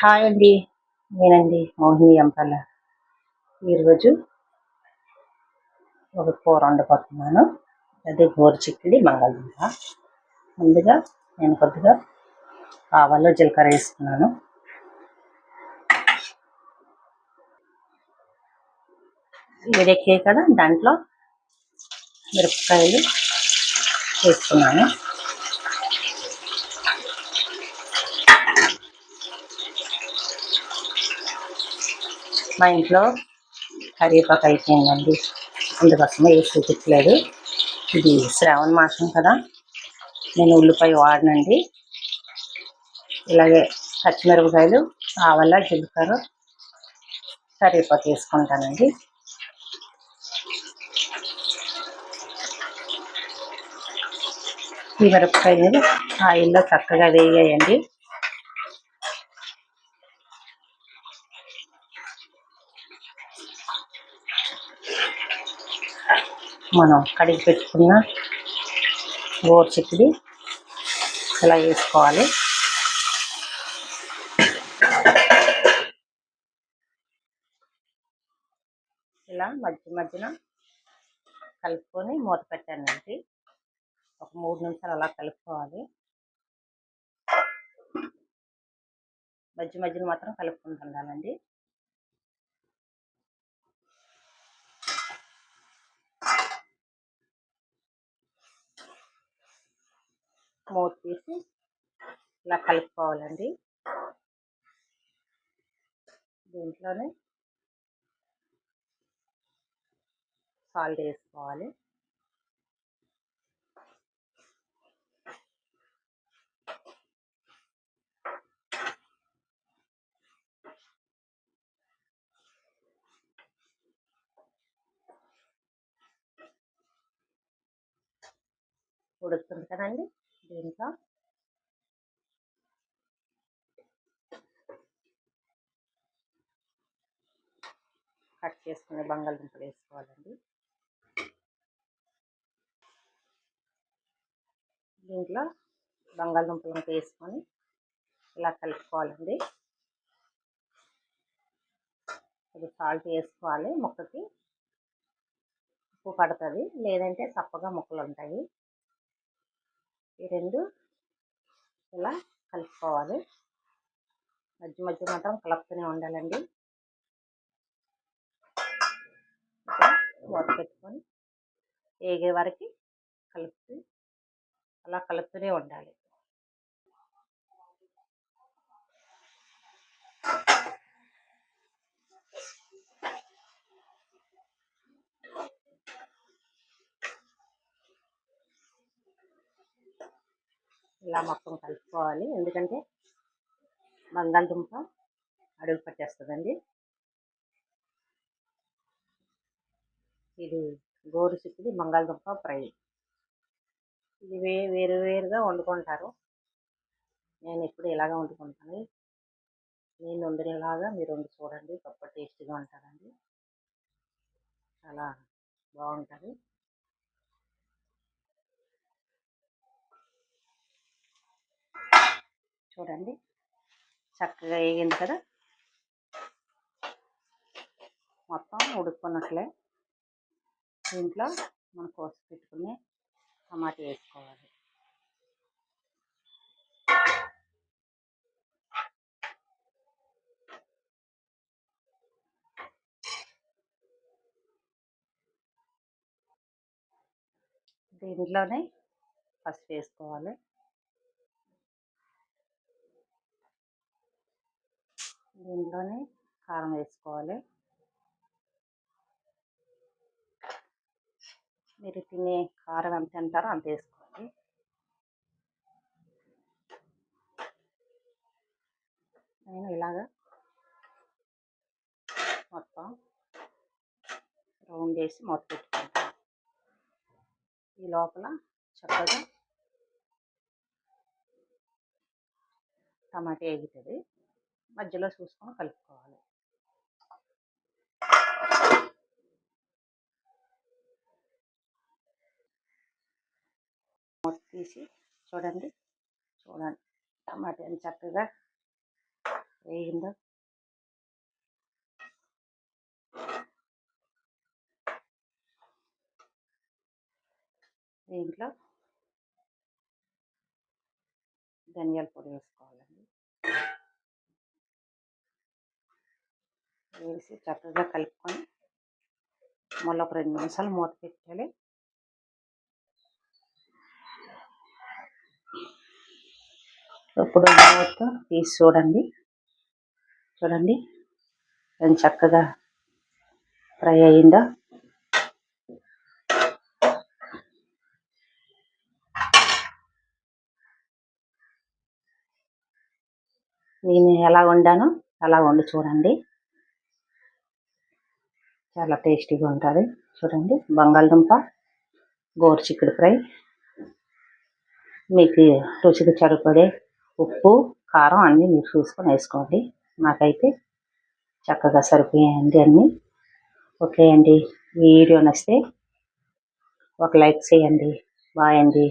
Hi అండి. నేనండి మోహిని ఎంపల్ల ఈరోజు ఒక కూర వండబోతున్నాను అదే గోరు చిక్కుడి బంగాళదుంప ముందుగా నేను కొద్దిగా ఆవాలు జీలకర్ర వేసుకున్నాను. వేడెక్కాయి కదా దాంట్లో మిరపకాయలు వేసుకున్నాను. మా ఇంట్లో కరివేపాకు అయిపోయిందండి. అందుకోసమే ఏ చూపించలేదు. ఇది శ్రావణ మాసం కదా. నేను ఉల్లిపాయ వాడనండి. ఇలాగే పచ్చిమిరపకాయలు ఆవల జీలకర్ర కరివేపాకు వేసుకుంటానండి. ఈ మిరపకాయలు ఆయిల్లో చక్కగా వేయాయండి మనం కడిగి పెట్టుకున్న గోరు చిక్కుడి ఇలా వేసుకోవాలి ఇలా మధ్య మధ్యన కలుపుకొని మూత పెట్టానండి. ఒక మూడు నిమిషాలు అలా కలుపుకోవాలి. మధ్య మధ్యన మాత్రం కలుపుకుంటుండాలండి మూత తీసి ఇలా కలుపుకోవాలండి. దీంట్లోనే సాల్ట్ వేసుకోవాలి. ఉడుకుతుంది కదండి. దీంట్లో కట్ చేసుకునే బంగాళదుంపలు వేసుకోవాలండి. దీంట్లో బంగాళదుంపలు వేసుకొని ఇలా కలుపుకోవాలండి. ఇది సాల్ట్ వేసుకోవాలి ముక్కకి ఉప్పు పడుతుంది లేదంటే చప్పగా ముక్కలు ఉంటాయి. ఈ రెండు ఇలా కలుపుకోవాలి. మధ్య మధ్య మాత్రం కలుపుతూనే ఉండాలండి. మూత పెట్టుకొని వేగే వరకు కలుపుతూ అలా కలుపుతూనే ఉండాలి. ఇలా మొత్తం కలుపుకోవాలి. ఎందుకంటే బంగాళదుంప అడుగు పట్టేస్తుందండి. ఇది గోరు చిక్కుది బంగాళదుంప ఫ్రై. ఇది వే వేరు వేరుగా వండుకుంటారు. నేను ఇప్పుడు ఇలాగ వండుకుంటాను. నేను వండినలాగా మీరు వండి చూడండి. గొప్ప టేస్టీగా ఉంటుందండి చాలా బాగుంటుంది. చూడండి. చక్కగా వేగింది కదా. మొత్తం ఉడుకున్నట్లే దీంట్లో మనం కోసి పెట్టుకుని టమాటా వేసుకోవాలి. దీంట్లోనే ఫస్ట్ వేసుకోవాలి. దీంట్లోనే కారం వేసుకోవాలి. మీరు తినే కారం ఎంత తింటారో అంత వేసుకోవాలి నేను ఇలాగా మొత్తం రౌండ్ వేసి మూత పెట్టుకుంటాను. ఈ లోపల చక్కగా టమాటా ఎగుతుంది. మధ్యలో చూసుకొని కలుపుకోవాలి. మూత తీసి చూడండి. చూడండి. టమాటా చక్కగా వేగిందో. దీంట్లో ధనియాల పొడి వేసుకోవాలి. వేసి చక్కగా కలుపుకొని మళ్ళీ ఒక రెండు నిమిషాలు మూత పెట్టాలి. ఇప్పుడు మూత తీసి చూడండి. చూడండి. దాన్ని చక్కగా ఫ్రై అయిందో. నేను ఎలా వండానో అలా వండి చూడండి. చాలా టేస్టీగా ఉంటుంది. చూడండి బంగాళదుంప గోరు చిక్కుడు ఫ్రై. మీకు రుచికి సరిపడే ఉప్పు కారం అన్నీ మీరు చూసుకొని వేసుకోండి. నాకైతే చక్కగా సరిపోయాయండి అన్నీ. ఓకే అండి. ఈ వీడియో నచ్చితే ఒక లైక్ చేయండి. బాయ్ అండి.